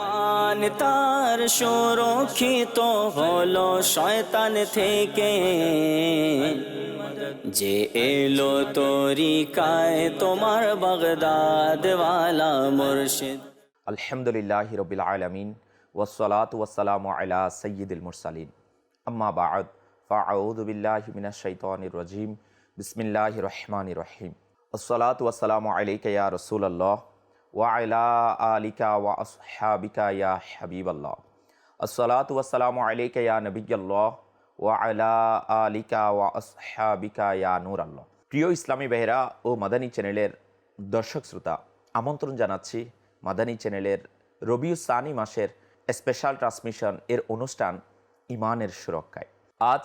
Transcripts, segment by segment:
মান তার সুরক্ষিত হলো শয়তান থেকে। যে এলো তরিকায় তোমার বাগদাদওয়ালা মুর্শিদ। আলহামদুলিল্লাহ রবিল আলমিন ওসলাত ওয়াসালাম আলা সৈয়দুল মুরসালিন। আম্মা বাদ ফাউদুবিল্লাহ মিনা শৈতানির রজিম। বিসমিল্লাহ রহমান রহিম। ওসলাত ওয়াসালাম আলাইকা ইয়া রসুল্লাহ ওয়া প্রিয় ইসলামী বেহরা ও মাদানী চ্যানেলের দর্শক শ্রোতা, আমন্ত্রণ জানাচ্ছি মাদানী চ্যানেলের রবিউ সানি মাসের স্পেশাল ট্রান্সমিশন এর অনুষ্ঠান ইমানের সুরক্ষায়। আজ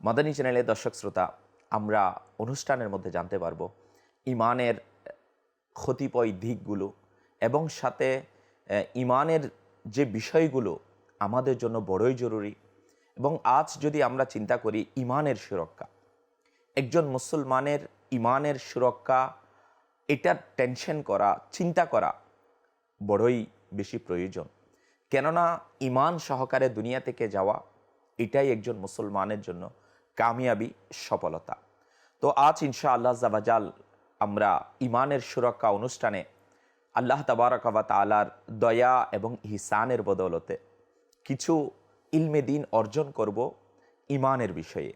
মাদানী চ্যানেলের দর্শক শ্রোতা, আমরা অনুষ্ঠানের মধ্যে জানতে পারব ইমানের ক্ষতিপয় দিকগুলো এবং সাথে ইমানের যে বিষয়গুলো আমাদের জন্য বড়ই জরুরি এবং আজ যদি আমরা চিন্তা করি ইমানের সুরক্ষা, একজন মুসলমানের ইমানের সুরক্ষা এটা টেনশন করা, চিন্তা করা বড়ই বেশি প্রয়োজন। কেননা ইমান সহকারে দুনিয়া থেকে যাওয়া এটাই একজন মুসলমানের জন্য কামিয়াবি সফলতা। তো আজ ইনশা আল্লাহ জাবাজাল আমরা ইমানের সুরক্ষা অনুষ্ঠানে আল্লাহ তাবারকাবা তালার দয়া এবং ইহসানের বদৌলতে কিছু ইলমে দিন অর্জন করব ইমানের বিষয়ে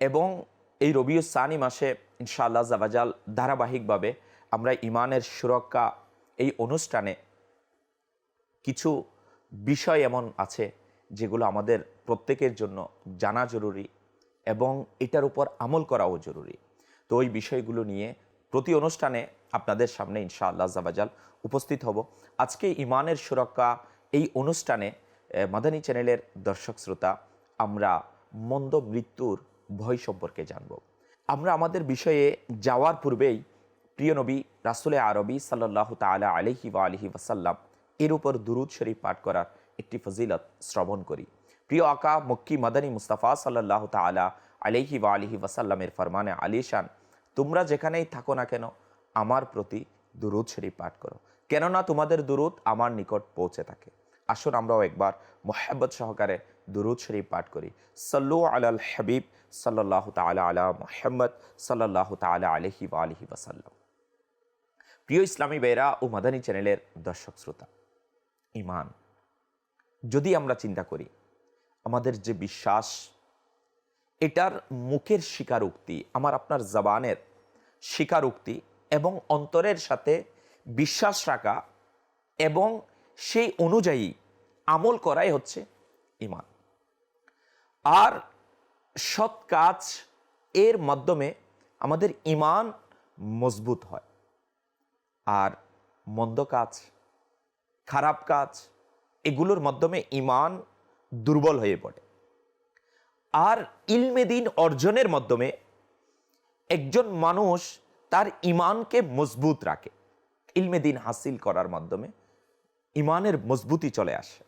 এবং এই রবিউ সানি মাসে ইনশাআল্লাহ জাবাজাল ধারাবাহিকভাবে আমরা ইমানের সুরক্ষা এই অনুষ্ঠানে কিছু বিষয় এমন আছে যেগুলো আমাদের প্রত্যেকের জন্য জানা জরুরি এবং এটার উপর আমল করাও জরুরি। তো ওই বিষয়গুলো নিয়ে প্রতি অনুষ্ঠানে আপনাদের সামনে ইনশাআল্লাহ জাবাজাল উপস্থিত হব। আজকে ইমানের সুরক্ষা এই অনুষ্ঠানে মাদানী চ্যানেলের দর্শক শ্রোতা, আমরা মন্দ মৃত্যুর ভয় সম্পর্কে জানব। আমরা আমাদের বিষয়ে যাওয়ার পূর্বেই প্রিয় নবী রাসুলে আরবি সাল্লাহ তালা আলহি বা আলহি ওয়াসাল্লাম এর উপর দুরুদ শরীফ পাঠ করার একটি ফজিলত শ্রবণ করি। প্রিয় আকা, মক্কি মাদানী মুস্তাফা সাল্লাহ তালা আলহি বা আলহি ওয়াসাল্লামের ফরমানে আলিশান তোমরা যেখানেই থাকো না কেন, আমার প্রতি দুরুদ শরীফ পাঠ করো। কেননা তোমাদের দুরুদ আমার নিকট পৌঁছে থাকে। আসুন আমরাও একবার মোহাব্বত সহকারে দুরুদ শরীফ পাঠ করি। সল্লু আলাল হাবিব সাল্লাহ তালা আলা মোহাম্মদ সাল্লাহ তালা আলহি বা আলহি ওয়াসাল্লাম। প্রিয় ইসলামী বেরা ও মাদানী চ্যানেলের দর্শক শ্রোতা ইমান যদি আমরা চিন্তা করি, আমাদের যে বিশ্বাস এটার মুখের স্বীকারোক্তি, আমার আপনার জবানের স্বীকারোক্তি এবং অন্তরের সাথে বিশ্বাস রাখা এবং সেই অনুযায়ী আমল করাই হচ্ছে ইমান আর সৎ কাজ এর মাধ্যমে আমাদের ইমান মজবুত হয়। আর মন্দ কাজ, খারাপ কাজ, এগুলোর মাধ্যমে ইমান দুর্বল হয়ে পড়ে। আর ইলমে দিন অর্জনের মাধ্যমে একজন মানুষ তার ইমানকে মজবুত রাখে। ইলমে দিন হাসিল করার মাধ্যমে ইমানের মজবুতি চলে আসে।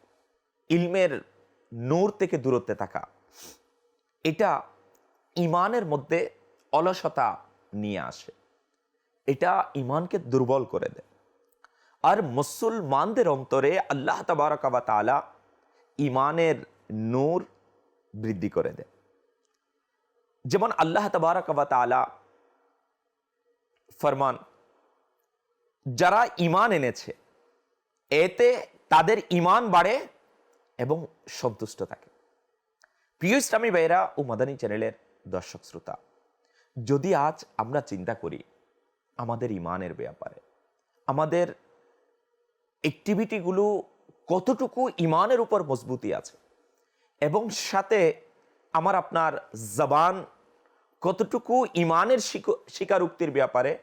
ইলমের নূর থেকে দূরত্বে থাকা। এটা ইমানের মধ্যে অলসতা নিয়ে আসে। এটা ইমানকে দুর্বল করে দেয়। আর মুসলমানদের অন্তরে আল্লাহ তাবারকাবা তালা ইমানের নূর বৃদ্ধি করে দেয়। যেমন আল্লাহ তাবারকাবা তালা ফরমান, যারা ইমান এনেছে, এতে তাদের ইমান বাড়ে এবং সন্তুষ্ট থাকে। প্রিয় ইসলামী ভাইরা ও মাদানী চ্যানেলের দর্শক শ্রোতা, যদি আজ আমরা চিন্তা করি আমাদের ইমানের ব্যাপারে, আমাদের অ্যাক্টিভিটিগুলো কতটুকু ইমানের উপর মজবুতি আছে এবং সাথে আমার আপনার জবান কতটুকু ইমানের স্বীক- স্বীকারোক্তির ব্যাপারে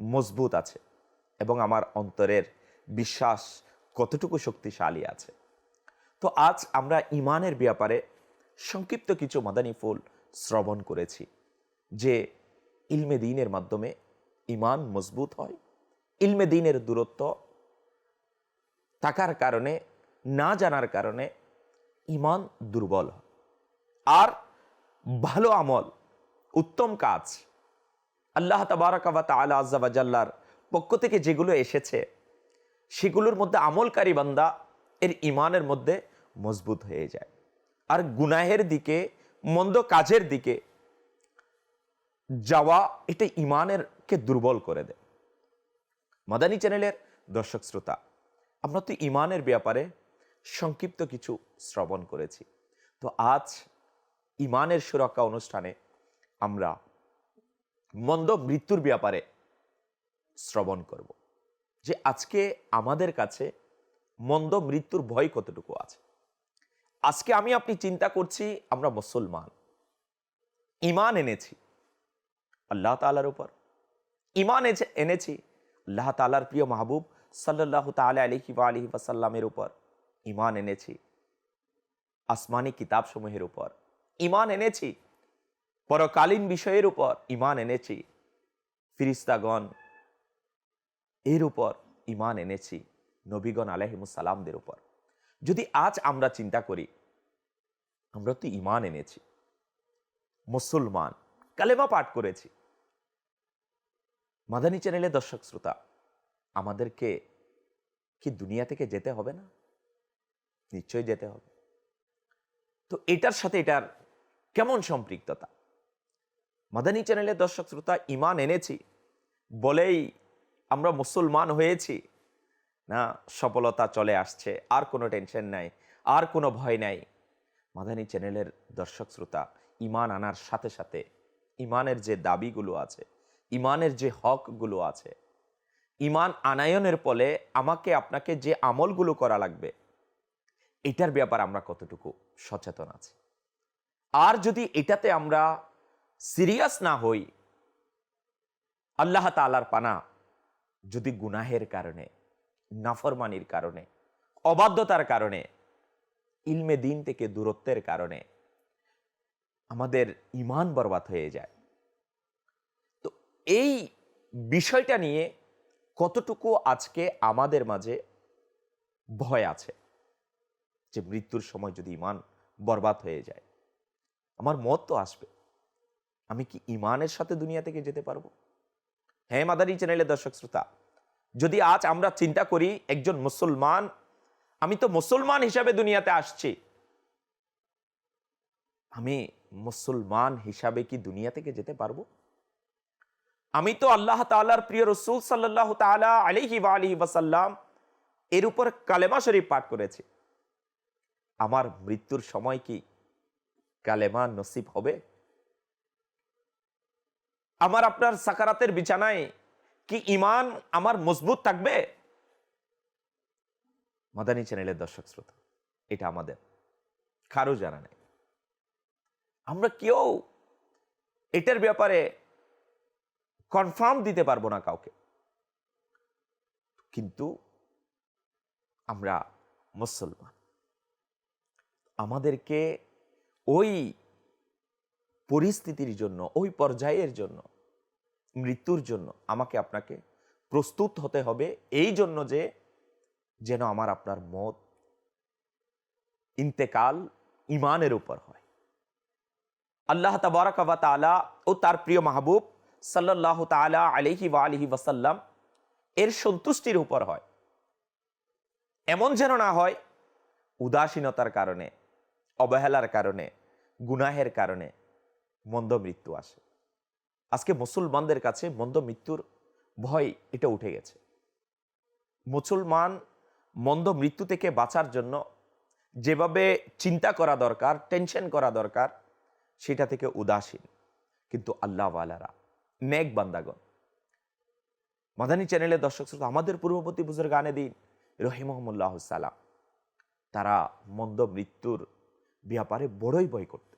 মজবুত আছে এবং আমার অন্তরের বিশ্বাস কতটুকু শক্তিশালী আছে। তো আজ আমরা ইমানের ব্যাপারে সংক্ষিপ্ত কিছু মাদানী ফুল শ্রবণ করেছি, যে ইলমে দিনের মাধ্যমে ইমান মজবুত হয়, ইলমে দিনের দূরত্ব থাকার কারণে, না জানার কারণে ইমান দুর্বল। আর ভালো আমল, উত্তম কাজ। আল্লাহ তাবারাকাবা তালা আজাল্লার পক্ষ থেকে যেগুলো এসেছে, সেগুলোর মধ্যে আমলকারী বান্দা এর ইমানের মধ্যে মজবুত হয়ে যায়। আর গুনাহের দিকে, মন্দ কাজের দিকে যাওয়া, এটা ইমানের কে দুর্বল করে দেয়। মাদানী চ্যানেলের দর্শক শ্রোতা, আমরা তো ইমানের ব্যাপারে সংক্ষিপ্ত কিছু শ্রবণ করেছি। তো আজ ইমানের সুরক্ষা অনুষ্ঠানে আমরা মন্দ মৃত্যুর ব্যাপারে শ্রবণ করব। যে আজকে আমাদের কাছে মন্দ মৃত্যুর ভয় কতটুকু আছে? আজকে আমি আপনি চিন্তা করছি, আমরা মুসলমান। ইমান এনেছি আল্লাহ তালার উপর। ইমান এনেছি আল্লাহ তালার প্রিয় মাহবুব সাল্লাহ তালা আলহি আলহি ওয়াসাল্লামের উপর। ইমান এনেছি। আসমানি কিতাব সমূহের উপর। ইমান এনেছি। পরকালীন বিষয়ের উপর ইমান এনেছি। ফিরিস্তাগণ এর উপর ইমান এনেছি, নবীগণ আলহিমুসালামদের উপর। যদি আজ আমরা চিন্তা করি, আমরা তো ইমান এনেছি, মুসলমান, কালেমা পাঠ করেছি। মাদানী চ্যানেলের দর্শক শ্রোতা, আমাদেরকে কি দুনিয়া থেকে যেতে হবে না? নিশ্চয়ই যেতে হবে। তো এটার সাথে এটার কেমন সম্পৃক্ততা? মাদানী চ্যানেলের দর্শক শ্রোতা ইমান এনেছি, বলেই আমরা মুসলমান হয়েছি। না, সফলতা চলে আসছে, আর কোনো টেনশন নাই, আর কোনো ভয় নাই। মাদানী চ্যানেলের দর্শক শ্রোতা ইমান আনার সাথে সাথে ইমানের যে দাবিগুলো আছে ইমানের যে হকগুলো আছে ইমান আনায়নের ফলে আমাকে আপনাকে যে আমলগুলো করা লাগবে এটার ব্যাপার আমরা কতটুকু সচেতন আছি? আর যদি এটাতে আমরা সিরিয়াস না হই, আল্লাহ তালার পানা যদি গুনাহের কারণে, নাফরমানির কারণে, অবাধ্যতার কারণে, ইলমে দিন থেকে দূরত্বের কারণে আমাদের ইমান বরবাদ হয়ে যায়, তো এই বিষয়টা নিয়ে কতটুকু আজকে আমাদের মাঝে ভয় আছে? যে মৃত্যুর সময় যদি ইমান বরবাদ হয়ে যায়। আমার মত তো আসবে। আমি কি ইমানের সাথে দুনিয়া থেকে যেতে পারব? হ্যাঁ মাদারি চ্যানেলের দর্শক শ্রোতা, যদি আজ আমরা চিন্তা করি একজন মুসলমান, আমি তো মুসলমান হিসাবে দুনিয়াতে আসছি। আমি মুসলমান হিসাবে কি দুনিয়া থেকে যেতে পারব? আমি তো আল্লাহ তালার প্রিয় রসুল সাল্লাহ তালা আলিহি আলিহি ওয়াসাল্লাম এর উপর কালেমা শরীফ পাঠ করেছি। আমার মৃত্যুর সময় কি কালেমা নসিব হবে? আমার আপনার সাকারাতের বিছানায় কি ইমান আমার মজবুত থাকবে? মাদানী চ্যানেলের দর্শক শ্রোতা, এটা আমাদের, কারও জানা নেই। আমরা কেউ এটার ব্যাপারে কনফার্ম দিতে পারব না কাউকে। কিন্তু আমরা মুসলমান। আমাদেরকে ওই পরিস্থিতির জন্য, ওই পর্যায়ের জন্য, মৃত্যুর জন্য আমাকে আপনাকে প্রস্তুত হতে হবে এই জন্য যে, যেন আমার আপনার মত ইন্তেকাল ইমানের উপর হয়। আল্লাহ তাবারক ওয়া তাআলা ও তার প্রিয় মাহবুব সাল্লাল্লাহু তাআলা আলাইহি ওয়া আলিহি ওয়াসাল্লাম এর সন্তুষ্টির উপর হয়। এমন যেন না হয়, উদাসীনতার কারণে অবহেলার কারণে, গুনাহের কারণে মন্দ মৃত্যু আসে। আজকে মুসলমানদের কাছে মন্দ মৃত্যুর ভয় এটা উঠে গেছে। মুসলমান মন্দ মৃত্যু থেকে বাঁচার জন্য যেভাবে চিন্তা করা দরকার, টেনশন করা দরকার, সেটা থেকে উদাসীন। কিন্তু আল্লাহওয়ালারা নেক বান্দাগণ। মাদানী চ্যানেলের দর্শক শ্রোতা, আমাদের পূর্ববর্তী বুজুর গানে দিন রহিমহমুল্লাহ সালাম, তারা মন্দ মৃত্যুর ব্যাপারে বড়ই ভয় করত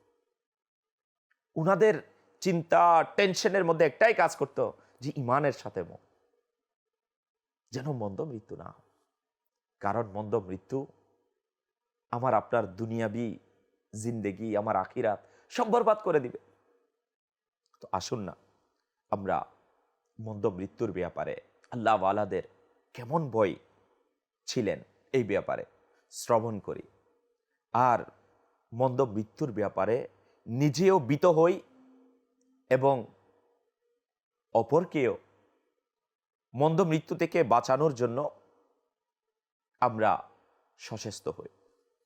উনাদের চিন্তা টেনশনের মধ্যে একটাই কাজ করত যে ইমানের সাথে মন যেন মন্দ মৃত্যু না কারণ মন্দ মৃত্যু আমার আপনার দুনিয়াবি জিন্দেগি, আমার আখিরাত সব বরবাদ করে দিবে। তো আসুন না, আমরা মন্দ মৃত্যুর ব্যাপারে আল্লাহ ওয়ালাদের কেমন বই ছিলেন এই ব্যাপারে শ্রবণ করি। আর মন্দ মৃত্যুর ব্যাপারে নিজেও বিত হই এবং অপরকেও মন্দ মৃত্যু থেকে বাঁচানোর জন্য আমরা সচেষ্ট হই।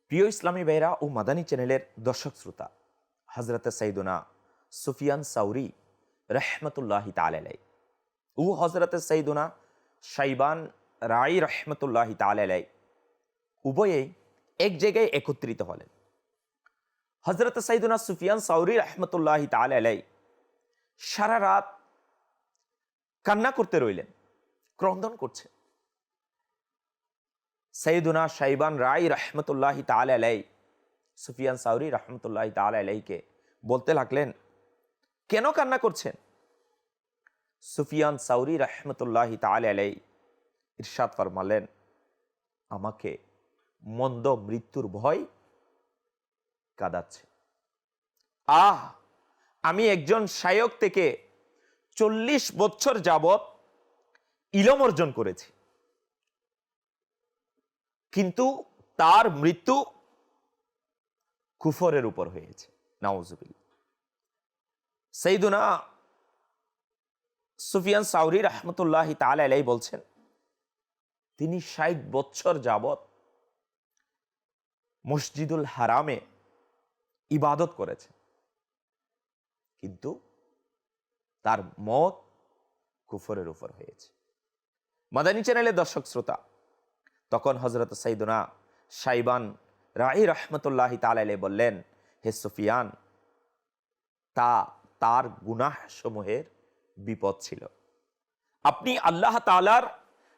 প্রিয় ইসলামী বেহরা ও মাদানী চ্যানেলের দর্শক শ্রোতা হজরত সৈদুনা সুফিয়ান সাউরি রহমতুল্লাহি তালাই ও হজরত সৈদুনা সাইবান রাই রহমতুল্লাহি তালাই উভয়েই এক জায়গায় একত্রিত হলেন। হজরত সাইদুনা সুফিয়ান সাউরি রহমতুল্লাহি তালাই সারা রাত কান্না করতে রইলেন, ক্রন্দন করছে। সৈদুনা সাইবান রাই রহমতুল্লাহ তালাই সুফিয়ান সাউরি রহমতুল্লাহ তালাইকে বলতে লাগলেন, কেন কান্না করছেন? সুফিয়ান সাউরি রহমতুল্লাহ তালাই ইরশাদ ফরমালেন, আমাকে মন্দ মৃত্যুর ভয় কাঁদাচ্ছে। আহ, আমি একজন শায়ক থেকে চল্লিশ বছর যাবৎ ইলম অর্জন করেছি। কিন্তু তার মৃত্যু কুফরের উপর হয়েছে। নাউজুবিল সেইদুনা সুফিয়ান সাউরি রহমতুল্লাহ তালাই বলছেন, তিনি ষাট বছর যাবত মসজিদুল হারামে ইবাদত করেছে। কিন্তু তার মত কুফরের উপর হয়েছে। মাদানী চ্যানেলের দর্শক শ্রোতা, তখন হজরত সাইদুনা সাইবান রাহি রহমতুল্লাহ তালালে বললেন, হে সুফিয়ান, তা তার গুনাহ সমূহের বিপদ ছিল। আপনি আল্লাহ তালার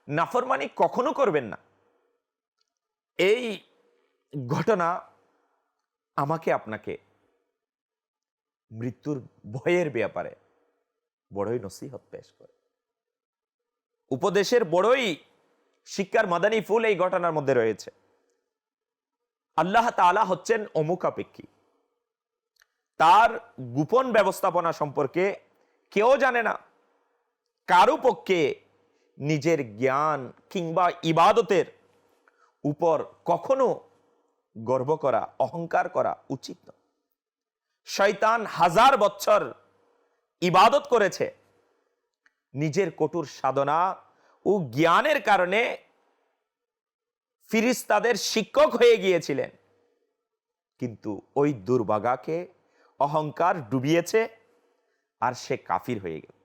নাফরমানি কখনো করবেন না। এই ঘটনা আমাকে আপনাকে মৃত্যুর ভয়ের ব্যাপারে বড়ই নসিহত পেশ করে। উপদেশের বড়ই শিক্ষার মাদানী ফুল এই ঘটনার মধ্যে রয়েছে। আল্লাহ তালা হচ্ছেন অমুকাপেক্ষী তার গোপন ব্যবস্থাপনা সম্পর্কে কেউ জানে না। কারও পক্ষে নিজের জ্ঞান কিংবা ইবাদতের উপর কখনো গর্ব করা, অহংকার করা উচিত নয়। শয়তান হাজার বছর ইবাদত করেছে। নিজের কটুর সাধনা ও জ্ঞানের কারণে ফিরিস্তাদের শিক্ষক হয়ে গিয়েছিলেন। কিন্তু ওই দুর্বাগাকে অহংকার ডুবিয়েছে আর সে কাফির হয়ে গেল।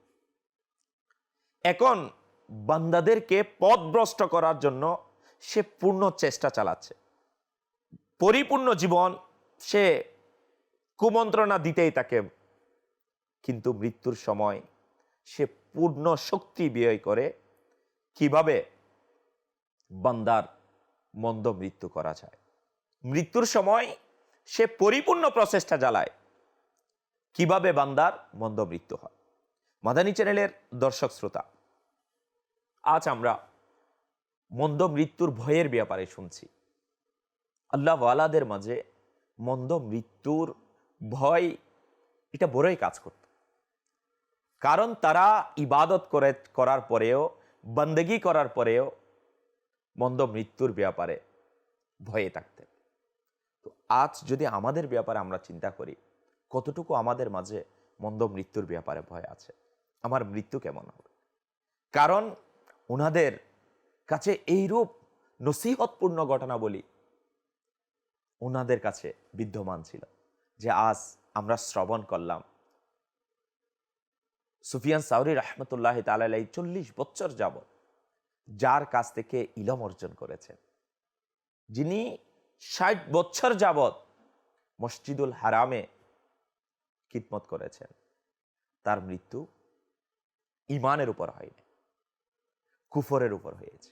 এখন বান্দাদেরকে পথভ্রষ্ট করার জন্য সে পূর্ণ চেষ্টা চালাচ্ছে। পরিপূর্ণ জীবন সে কুমন্ত্রণা দিতেই তাকে, কিন্তু মৃত্যুর সময় সে পূর্ণ শক্তি ব্যয় করে কীভাবে বান্দার মন্দ মৃত্যু করা যায়। মৃত্যুর সময় সে পরিপূর্ণ প্রচেষ্টা জ্বালায় কীভাবে বান্দার মন্দ মৃত্যু হয়। মাদানী চ্যানেলের দর্শক শ্রোতা, আজ আমরা মন্দ মৃত্যুর ভয়ের ব্যাপারে শুনছি। আল্লাহ ওয়ালাদের মাঝে মন্দ, মৃত্যুর ভয়, এটা বড়ই কাজ করত। কারণ তারা ইবাদত করে, করার পরেও, বন্দেগি করার পরেও মন্দ, মৃত্যুর ব্যাপারে ভয়ে থাকতেন। তো আজ যদি আমাদের ব্যাপারে আমরা চিন্তা করি, কতটুকু আমাদের মাঝে মন্দ, মৃত্যুর ব্যাপারে ভয় আছে? আমার মৃত্যু কেমন হবে? কারণ ওনাদের কাছে এইরূপ নসিহতপূর্ণ ঘটনা বলি ওনাদের কাছে বিদ্যমান ছিল যে আজ আমরা শ্রবণ করলাম। সুফিয়ান সাউরি রহমতুল্লাহ তালাই চল্লিশ বছর যাবত যার কাছ থেকে ইলম অর্জন করেছেন, যিনি ষাট বছর যাবৎ মসজিদুল হারামে কিতমত করেছেন, তার মৃত্যু ইমানের উপর হয়নি, কুফরের উপর হয়েছে।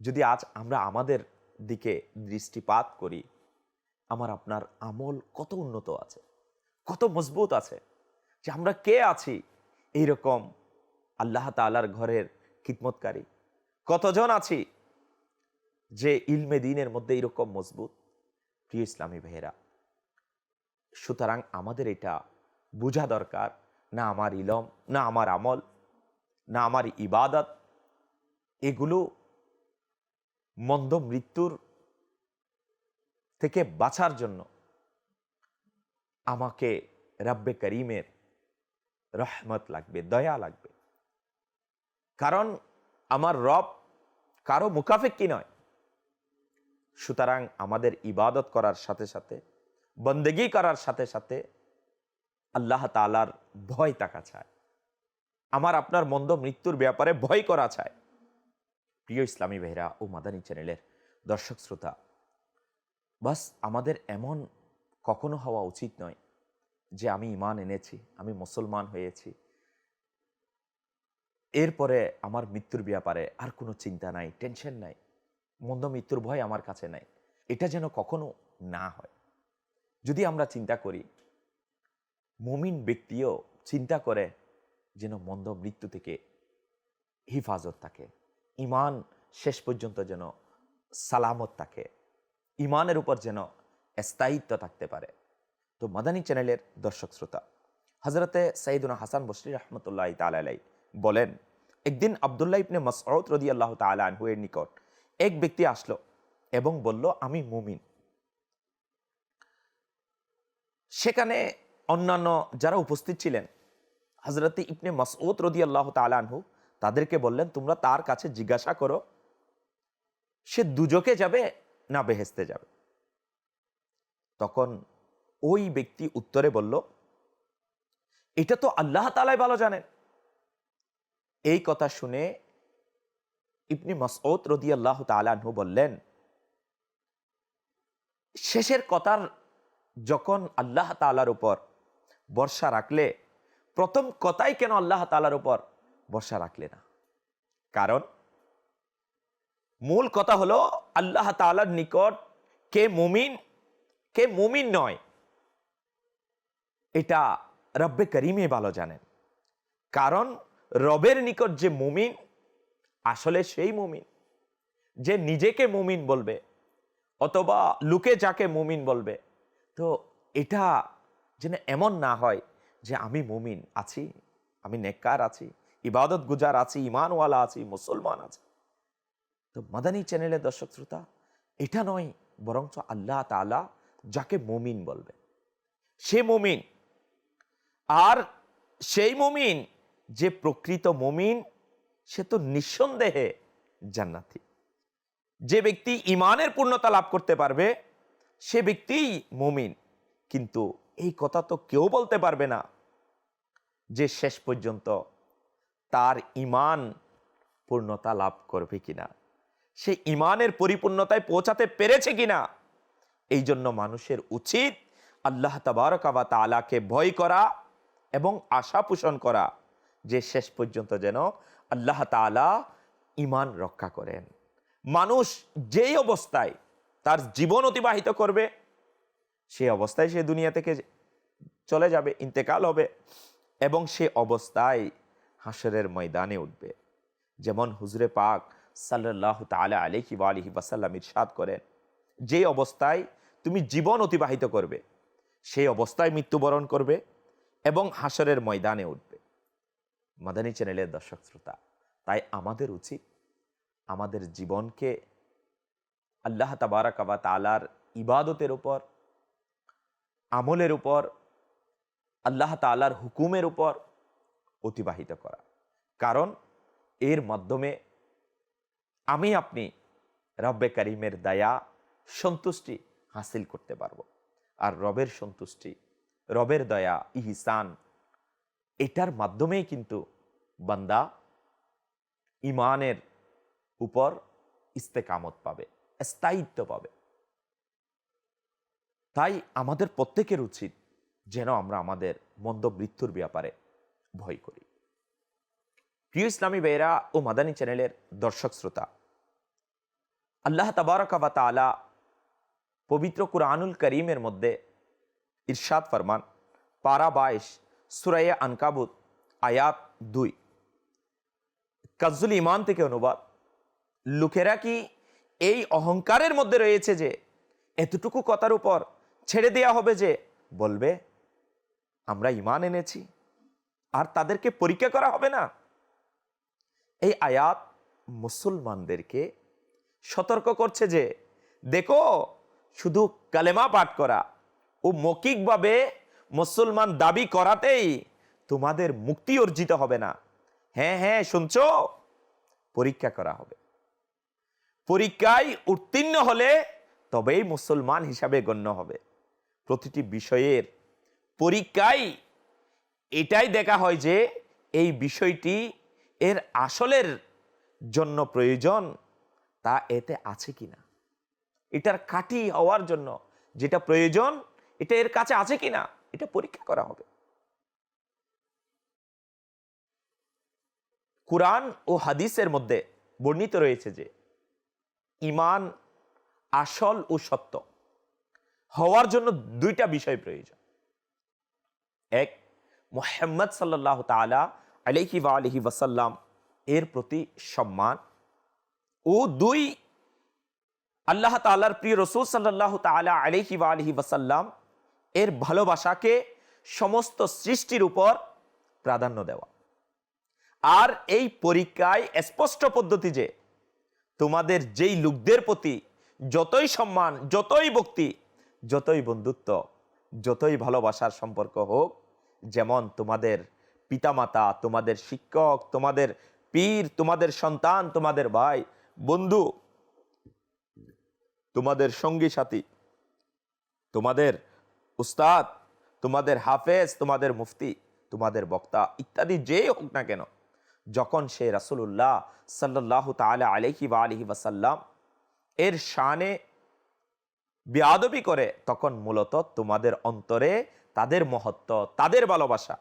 যদি আজ আমরা আমাদের দিকে দৃষ্টিপাত করি। আমার আপনার আমল কত উন্নত আছে, কত মজবুত আছে যে আমরা কে আছি এইরকম আল্লাহ তালার ঘরের খিদমতকারী। কতজন আছি যে ইলমে দিনের মধ্যে এইরকম মজবুত? প্রিয় ইসলামী ভাইয়েরা, সুতরাং আমাদের এটা বোঝা দরকার, না আমার ইলম, না আমার আমল, না আমার ইবাদত। এগুলো মন্দ মৃত্যুর থেকে বাঁচার জন্য আমাকে রাব্বে করিমের রহমত লাগবে, দয়া লাগবে। কারণ আমার রব কারও মুখাফেক কি নয়। সুতরাং আমাদের ইবাদত করার সাথে সাথে, বন্দেগি করার সাথে সাথে আল্লাহ তালার ভয় তাকা চায় আমার আপনার মন্দ মৃত্যুর ব্যাপারে ভয় করা চায় প্রিয় ইসলামী বেহরা ও মাদানী চ্যানেলের দর্শক শ্রোতা, বাস আমাদের এমন কখনো হওয়া উচিত নয় যে আমি ইমান এনেছি, আমি মুসলমান হয়েছি। এরপরে আমার মৃত্যুর ব্যাপারে আর কোনো চিন্তা নাই, টেনশন নাই, মন্দ মৃত্যুর ভয় আমার কাছে নাই। এটা যেন কখনো না হয়। যদি আমরা চিন্তা করি, মুমিন ব্যক্তিও চিন্তা করে যেন মন্দ মৃত্যু থেকে হিফাজত থাকে। ইমান শেষ পর্যন্ত যেন সালামত থাকে, ইমানের উপর যেন স্থায়িত্ব থাকতে পারে। তো মাদানী চ্যানেলের দর্শক শ্রোতা হজরতে সাইদুনা হাসান বসরি রহমতুল্লাহ তালাই বলেন, একদিন আবদুল্লাহ ইবনে মসউদ রদি আল্লাহ তালু এর নিকট এক ব্যক্তি আসলো এবং বলল, আমি মুমিন। সেখানে অন্যান্য যারা উপস্থিত ছিলেন হজরত ইবনে মসউদ রদি আল্লাহ তালানহু তাদেরকে বললেন, তোমরা তার কাছে জিজ্ঞাসা করো, সে দুজকে যাবে না বেহেস্তে যাবে? তখন ওই ব্যক্তি উত্তরে বলল, এটা তো আল্লাহ তালাই ভালো জানেন। এই কথা শুনে ইবনি মসউদ রদি আল্লাহ তালাহু বললেন, শেষের কথার যখন আল্লাহ তালার উপর বর্ষা রাখলে, প্রথম কথাই কেন আল্লাহ তালার উপর বর্ষা রাখলে না। কারণ মূল কথা হলো আল্লাহ তালার নিকট কে মুমিন কে মুমিন নয়, এটা রব্বে করিমে ভালো জানেন। কারণ রবের নিকট যে মুমিন, আসলে সেই মুমিন। যে নিজেকে মুমিন বলবে, অথবা লুকে যাকে মুমিন বলবে, তো এটা যেন এমন না হয় যে আমি মুমিন আছি, আমি নেককার আছি। ইবাদত গুজার আছি ইমানওয়ালা আছি, মুসলমান আছি। তো মাদানী চ্যানেলের দর্শক শ্রোতা, এটা নয়, বরঞ্চ আল্লাহ তালা যাকে মুমিন বলবে সে মুমিন, আর সেই মুমিন, যে প্রকৃত মুমিন, সে তো নিঃসন্দেহে জান্নাতি। যে ব্যক্তি ইমানের পূর্ণতা লাভ করতে পারবে, সে ব্যক্তিই মুমিন। কিন্তু এই কথা তো কেউ বলতে পারবে না যে শেষ পর্যন্ত তার ইমান পূর্ণতা লাভ করবে কিনা? সে ইমানের পরিপূর্ণতায় পৌঁছাতে পেরেছে কিনা? এই জন্য মানুষের উচিত আল্লাহ তাবারকাবা তালাকে ভয় করা এবং আশা পোষণ করা যে শেষ পর্যন্ত যেন আল্লাহ তালা ইমান রক্ষা করেন। মানুষ যেই অবস্থায় তার জীবন অতিবাহিত করবে, সেই অবস্থায় সে দুনিয়া থেকে চলে যাবে, ইন্তেকাল হবে এবং সে অবস্থায় হাসরের ময়দানে উঠবে। যেমন হুজরে পাক সাল্লাহ তালা আলহি আলহি বাসাল্লাম ইরশাদ করেন, যে অবস্থায় তুমি জীবন অতিবাহিত করবে, সেই অবস্থায় মৃত্যুবরণ করবে এবং হাসরের ময়দানে উঠবে। মাদানী চ্যানেলের দর্শক শ্রোতা, তাই আমাদের উচিত আমাদের জীবনকে আল্লাহ তাবারাকাবা তালার ইবাদতের উপর, আমলের উপর, আল্লাহ তালার হুকুমের উপর অতিবাহিত করা। কারণ এর মাধ্যমে আমি আপনি রব্বে করিমের দয়া, সন্তুষ্টি হাসিল করতে পারব। আর রবের সন্তুষ্টি, রবের দয়া, ইহিসান, এটার মাধ্যমেই কিন্তু বান্দা ইমানের উপর ইস্তেকামত পাবে, স্থায়িত্ব পাবে। তাই আমাদের প্রত্যেকের উচিত যেন আমরা আমাদের মন্দ মৃত্যুর ব্যাপারে ভয় করি। প্রিয় ইসলামী বেরা ও মাদানী চ্যানেলের দর্শক শ্রোতা, আল্লাহ তাবারকাবা তালা পবিত্র কুরআনুল করিমের মধ্যে ইরশাদ ফরমান, পারা বাইশ সুরাইয়া আনকাবুত, আয়াত দুই। কাজুল ইমান থেকে অনুবাদ, লোকেরা কি এই অহংকারের মধ্যে রয়েছে যে এতটুকু কথার উপর ছেড়ে দেয়া হবে যে বলবে, আমরা ইমান এনেছি? আর তাদেরকে পরীক্ষা করা হবে না। এই আয়াত মুসলমানদেরকে সতর্ক করছে যে, দেখো, শুধু কালেমা পাঠ করা ও মৌখিকভাবে মুসলমান দাবি করাতেই তোমাদের মুক্তি অর্জিত হবে না। হ্যাঁ হ্যাঁ শুনছো? পরীক্ষা করা হবে। পরীক্ষায় উত্তীর্ণ হলে তবেই মুসলমান হিসাবে গণ্য হবে। প্রতিটি বিষয়ের পরীক্ষায় এটাই দেখা হয় যে এই বিষয়টি এর আসলের জন্য প্রয়োজন, তা এতে আছে কিনা? এটার কাটি হওয়ার জন্য যেটা প্রয়োজন, এটা এর কাছে আছে কিনা? এটা পরীক্ষা করা হবে। কোরআন ও হাদিসের মধ্যে বর্ণিত রয়েছে যে ইমান আসল ও সত্য হওয়ার জন্য দুইটা বিষয় প্রয়োজন। এক মোহাম্মদ সাল্লাহ তালা আলহি বা আলহি ওয়াসাল্লাম এর প্রতি সম্মান। ও দুই আল্লাহ তালার প্রিয় রসুল সাল্লাহ তালা আলহি বা আলহি ওয়াসাল্লাম এর ভালোবাসাকে সমস্ত সৃষ্টির উপর প্রাধান্য দেওয়া। আর এই পরীক্ষায় স্পষ্ট পদ্ধতি যে তোমাদের যেই লোকদের প্রতি যতই সম্মান, যতই ভক্তি, যতই বন্ধুত্ব, যতই ভালোবাসার সম্পর্ক হোক যেমন তোমাদের পিতামাতা, তোমাদের শিক্ষক, তোমাদের পীর, তোমাদের সন্তান, তোমাদের ভাই, বন্ধু, তোমাদের সঙ্গী সাথী, তোমাদের উস্তাদ, তোমাদের হাফেজ, তোমাদের মুফতি, তোমাদের বক্তা ইত্যাদি যেই হোক না কেন, যখন সে রাসুল্লাহ সাল্লাহ তালা আলহি বা আলহি ওয়াসাল্লাম এর শানে বেয়াদবি করে, তখন মূলত তোমাদের অন্তরে তাদের মহত্ব, তাদের ভালোবাসা।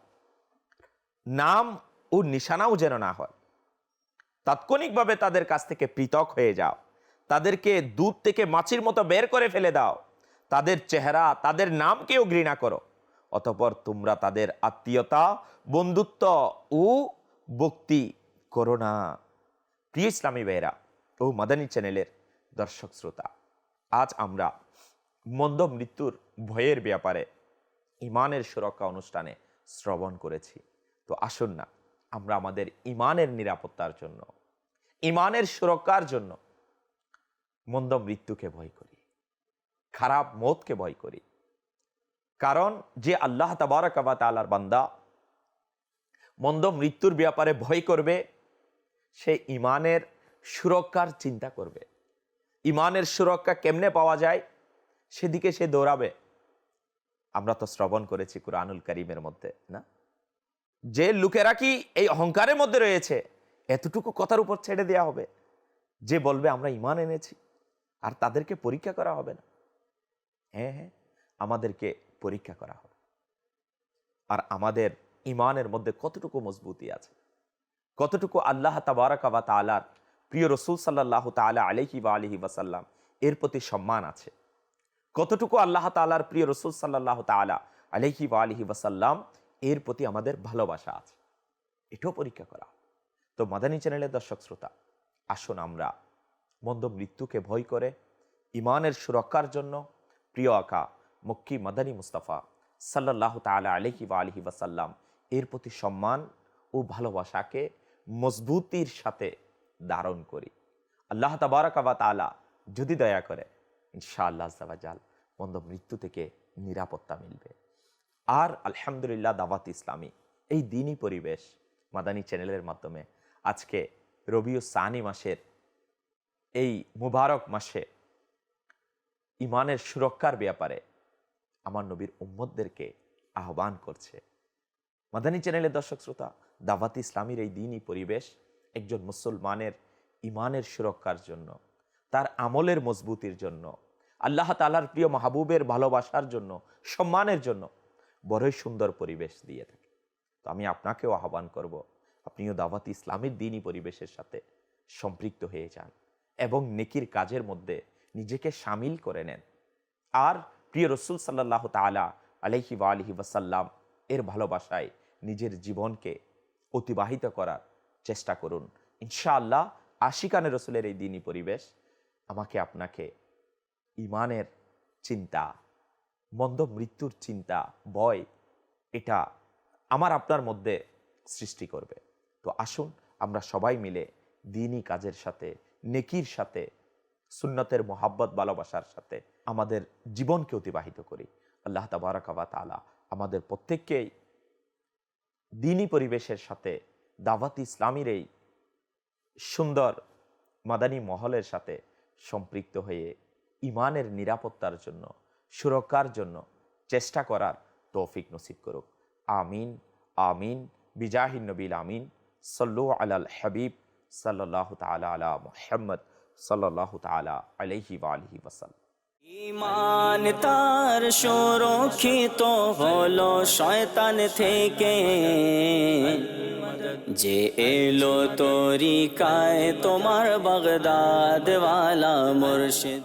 নাম ও নিশানাও যেন না হয়। তাৎক্ষণিকভাবে তাদের কাছ থেকে পৃথক হয়ে যাও। তাদেরকে দুধ থেকে মাছির মতো বের করে ফেলে দাও। তাদের চেহারা, তাদের নামকেও ঘৃণা করো। অতপর তোমরা তাদের আত্মীয়তা, বন্ধুত্ব ও ভক্তি করো না। প্রিয় ইসলামী ভাইরা ও মাদানী চ্যানেলের দর্শক শ্রোতা, আজ আমরা মন্দ মৃত্যুর ভয়ের ব্যাপারে ইমানের সুরক্ষা অনুষ্ঠানে শ্রবণ করেছি। তো আসুন না, আমরা আমাদের ইমানের নিরাপত্তার জন্য, ইমানের সুরক্ষার জন্য মন্দ মৃত্যুকে ভয় করি, খারাপ মতকে ভয় করি। কারণ যে আল্লাহ তাবারকাবা তালার বান্দা মন্দ মৃত্যুর ব্যাপারে ভয় করবে, সে ইমানের সুরক্ষার চিন্তা করবে। ইমানের সুরক্ষা কেমনে পাওয়া যায়? সেদিকে সে দৌড়াবে। আমরা তো শ্রবণ করেছি কুরআনুল করিমের মধ্যে, না? যে লোকেরা কি এই অহংকারের মধ্যে রয়েছে, এতটুকু কথার উপর ছেড়ে দেওয়া হবে? যে বলবে, আমরা ইমান এনেছি, আর তাদেরকে পরীক্ষা করা হবে না। হ্যাঁ হ্যাঁ আমাদেরকে পরীক্ষা করা হবে। আর আমাদের ইমানের মধ্যে কতটুকু মজবুতি আছে? কতটুকু আল্লাহ তাবারাকাবা তালার প্রিয় রসুল সাল্লাহ তালা আলহি বা আলহি ওয়াসাল্লাম এর প্রতি সম্মান আছে? কতটুকু আল্লাহ তালার প্রিয় রসুল সাল্লাহ তালা আলহি বা আলহি ওয়াসাল্লাম এর প্রতি আমাদের ভালোবাসা আছে? এটাও পরীক্ষা করা। তো মাদানী চ্যানেলের দর্শক শ্রোতা, আসুন আমরা মন্দ মৃত্যুকে ভয় করে ইমানের সুরক্ষার জন্য প্রিয় আকা মক্কি মাদানী মুস্তাফা সাল্লাহ তালা আলহি বা আলহি ওয়াসাল্লাম এর প্রতি সম্মান ও ভালোবাসাকে মজবুতির সাথে ধারণ করি। আল্লাহ তাবারাকাবা তালা যদি দয়া করে ইনশাআল্লাহ জাল মন্দ মৃত্যু থেকে নিরাপত্তা মিলবে। আর আলহামদুলিল্লাহ দাওয়াত ইসলামী, এই দিনই পরিবেশ মাদানী চ্যানেলের মাধ্যমে। আজকে রবিউ সানি মাসের এই মুবারক মাসে ইমানের সুরক্ষার ব্যাপারে আমার নবীর উম্মদদেরকে আহ্বান করছে। মাদানী চ্যানেলের দর্শক শ্রোতা, দাওয়াত ইসলামীর এই দিনই পরিবেশ একজন মুসলমানের ইমানের সুরক্ষার জন্য। তার আমলের মজবুতির জন্য, আল্লাহ তালার প্রিয় মাহবুবের ভালোবাসার জন্য, সম্মানের জন্য বড়ই সুন্দর পরিবেশ দিয়ে থাকে। তো আমি আপনাকেও আহ্বান করব, আপনিও দাওয়াত ইসলামের দিনই পরিবেশের সাথে সম্পৃক্ত হয়ে যান এবং নেকির কাজের মধ্যে নিজেকে সামিল করে নেন। আর প্রিয় রসুল সাল্লাহ তালা আলহি বা আলহি ওয়াসাল্লাম এর ভালোবাসায় নিজের জীবনকে অতিবাহিত করার চেষ্টা করুন। ইনশাআল্লাহ আশিকানে রসুলের এই দিনই পরিবেশ আমাকে আপনাকে ইমানের চিন্তা, মন্দ মৃত্যুর চিন্তা, ভয়, এটা আমার আপনার মধ্যে সৃষ্টি করবে। তো আসুন আমরা সবাই মিলে দিনই কাজের সাথে, নেকির সাথে, সুন্নতের মোহাব্বত, ভালোবাসার সাথে আমাদের জীবনকে অতিবাহিত করি। আল্লাহ তাবারাকাবা তালা আমাদের প্রত্যেককেই দিনই পরিবেশের সাথে, দাওয়াত ইসলামীর এই সুন্দর মাদানী মহলের সাথে সম্পৃক্ত হয়ে ইমানের নিরাপত্তার জন্য, সুরক্ষার জন্য চেষ্টা করার তৌফিক নসিব করুক। আমিন আমিন, বিজাহিন নবীল আমিন। সল্লু আলাল হাবিব সাল্লাহ তালা আলা মোহাম্মদ সাল্লাহ তালা আলহি আলহি ওসাল্লাম ইমান তার সুরক্ষিত হলো শয়তান থেকে। যে এলো তরিকায় তোমার বাগদাদ ওয়ালা মুর্শিদ।